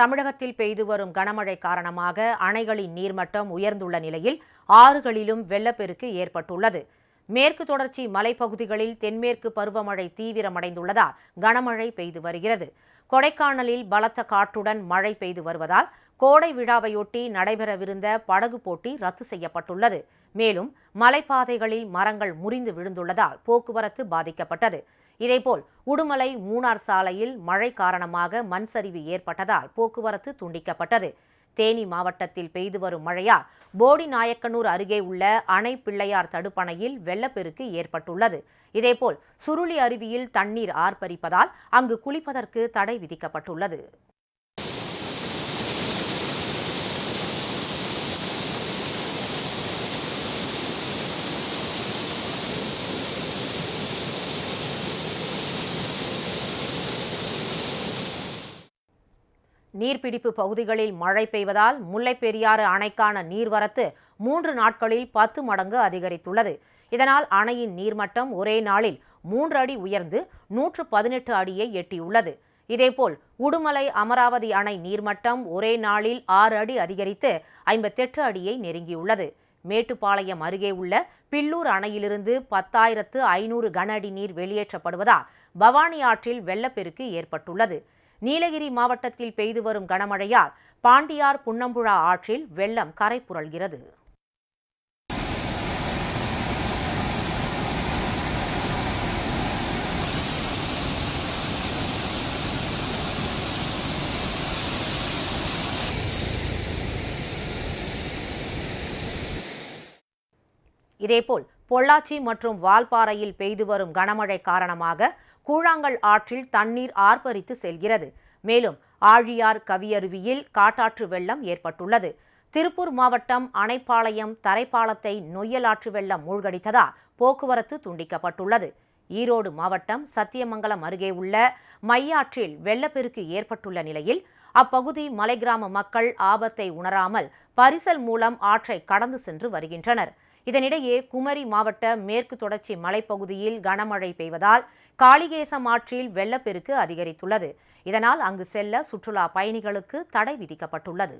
தமிழகத்தில் பெய்து வரும் கனமழை காரணமாக அணைகளின் நீர்மட்டம் உயர்ந்துள்ள நிலையில் ஆறுகளிலும் வெள்ளப்பெருக்கு ஏற்பட்டுள்ளது. மேற்கு தொடர்ச்சி மலைப்பகுதிகளில் தென்மேற்கு பருவமழை தீவிரமடைந்துள்ளதால் கனமழை பெய்து வருகிறது. கொடைக்கானலில் பலத்த காற்றுடன் மழை பெய்து வருவதால் கோடை விழாவையொட்டி நடைபெறவிருந்த படகு போட்டி ரத்து செய்யப்பட்டுள்ளது. மேலும் மலைப்பாதைகளில் மரங்கள் முறிந்து விழுந்துள்ளதால் போக்குவரத்து பாதிக்கப்பட்டது. இதேபோல் உடுமலை மூணார் சாலையில் மழை காரணமாக மண் சரிவு ஏற்பட்டதால் போக்குவரத்து துண்டிக்கப்பட்டது. தேனி மாவட்டத்தில் பெய்து வரும் மழையால் போடி நாயக்கனூர் அருகே உள்ள அணை பிள்ளையார் தடுப்பணையில் வெள்ளப்பெருக்கு ஏற்பட்டுள்ளது. இதேபோல் சுருளி அருவியில் தண்ணீர் ஆர்ப்பரிப்பதால் அங்கு குளிப்பதற்கு தடை விதிக்கப்பட்டுள்ளது. நீர்பிடிப்பு பகுதிகளில் மழை பெய்வதால் முல்லைப்பெரியாறு அணைக்கான நீர்வரத்து மூன்று நாட்களில் பத்து மடங்கு அதிகரித்துள்ளது. இதனால் அணையின் நீர்மட்டம் ஒரே நாளில் மூன்று அடி உயர்ந்து நூற்று பதினெட்டு அடியை எட்டியுள்ளது. இதேபோல் உடுமலை அமராவதி அணை நீர்மட்டம் ஒரே நாளில் ஆறு அடி அதிகரித்து ஐம்பத்தெட்டு அடியை நெருங்கியுள்ளது. மேட்டுப்பாளையம் அருகே உள்ள பில்லூர் அணையிலிருந்து பத்தாயிரத்து ஐநூறு கன அடி நீர் வெளியேற்றப்படுவதால் பவானி ஆற்றில் வெள்ளப்பெருக்கு ஏற்பட்டுள்ளது. நீலகிரி மாவட்டத்தில் பெய்து வரும் கனமழையால் பாண்டியார் புன்னம்புழா ஆற்றில் வெள்ளம் கரை புரள்கிறது இதேபோல் பொள்ளாச்சி மற்றும் வால்பாறையில் பெய்து வரும் கனமழை காரணமாக கூழாங்கல் ஆற்றில் தண்ணீர் ஆர்ப்பரித்து செல்கிறது. மேலும் ஆழியார் கவியருவியில் காட்டாற்று வெள்ளம் ஏற்பட்டுள்ளது. திருப்பூர் மாவட்டம் அணைப்பாளையம் தரைப்பாலத்தை நொய்யலாற்று வெள்ளம் மூழ்கடித்ததால் போக்குவரத்து துண்டிக்கப்பட்டுள்ளது. ஈரோடு மாவட்டம் சத்தியமங்கலம் அருகே உள்ள மையாற்றில் வெள்ளப்பெருக்கு ஏற்பட்டுள்ள நிலையில் அப்பகுதி மலை கிராம மக்கள் ஆபத்தை உணராமல் பரிசல் மூலம் ஆற்றை கடந்து சென்று வருகின்றனர். இதனிடையே குமரி மாவட்ட மேற்கு தொடர்ச்சி மலைப்பகுதியில் கனமழை பெய்வதால் காளிகேசம் ஆற்றில் வெள்ளப்பெருக்கு அதிகரித்துள்ளது. இதனால் அங்கு செல்ல சுற்றுலா பயணிகளுக்கு தடை விதிக்கப்பட்டுள்ளது.